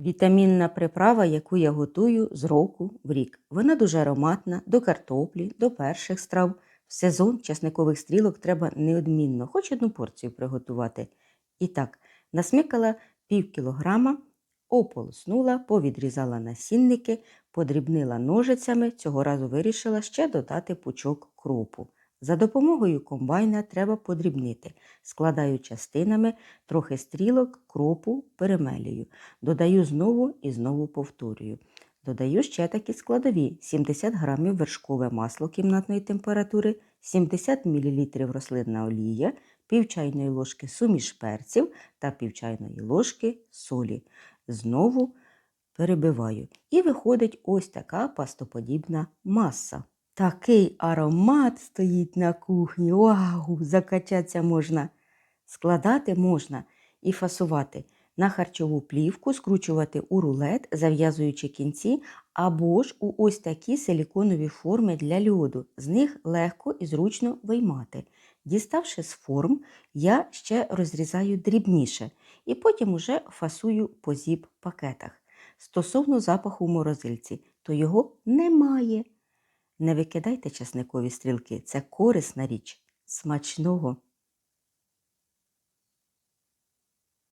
Вітамінна приправа, яку я готую з року в рік. Вона дуже ароматна до картоплі, до перших страв. В сезон часникових стрілок треба неодмінно, хоч одну порцію приготувати. І так, насмикала пів кілограма, ополоснула, повідрізала насінники, подрібнила ножицями, цього разу вирішила ще додати пучок кропу. За допомогою комбайна треба подрібнити. Складаю частинами, трохи стрілок, кропу, перемелюю. Додаю знову і знову повторюю. Додаю ще такі складові 70 г вершкове масло кімнатної температури, 70 мл рослинна олія, пів чайної ложки суміш перців та пів чайної ложки солі. Знову перебиваю. І виходить ось така пастоподібна маса. Такий аромат стоїть на кухні. Вау! Закачатися можна. Складати можна і фасувати на харчову плівку, скручувати у рулет, зав'язуючи кінці, або ж у ось такі силіконові форми для льоду. З них легко і зручно виймати. Діставши з форм, я ще розрізаю дрібніше і потім уже фасую по зіп-пакетах. Стосовно запаху в морозильці, то його немає. Не викидайте часникові стрілки, це корисна річ. Смачного!